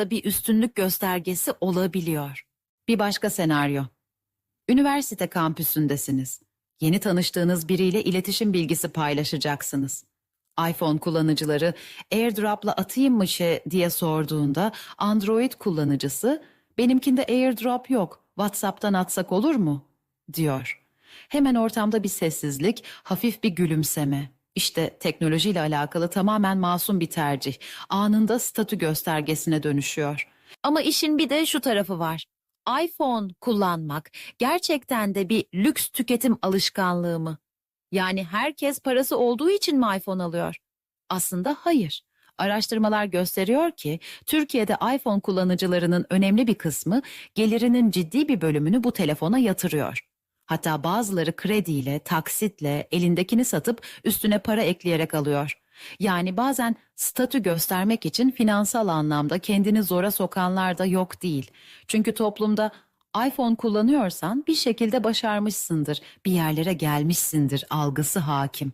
da bir üstünlük göstergesi olabiliyor. Bir başka senaryo. Üniversite kampüsündesiniz. Yeni tanıştığınız biriyle iletişim bilgisi paylaşacaksınız. iPhone kullanıcıları AirDrop'la atayım mı şey diye sorduğunda Android kullanıcısı benimkinde AirDrop yok WhatsApp'tan atsak olur mu diyor. Hemen ortamda bir sessizlik, hafif bir gülümseme. İşte teknolojiyle alakalı tamamen masum bir tercih. Anında statü göstergesine dönüşüyor. Ama işin bir de şu tarafı var. iPhone kullanmak gerçekten de bir lüks tüketim alışkanlığı mı? Yani herkes parası olduğu için mi iPhone alıyor? Aslında hayır. Araştırmalar gösteriyor ki Türkiye'de iPhone kullanıcılarının önemli bir kısmı gelirinin ciddi bir bölümünü bu telefona yatırıyor. Hatta bazıları krediyle, taksitle, elindekini satıp üstüne para ekleyerek alıyor. Yani bazen statü göstermek için finansal anlamda kendini zora sokanlar da yok değil. Çünkü toplumda iPhone kullanıyorsan bir şekilde başarmışsındır, bir yerlere gelmişsindir algısı hakim.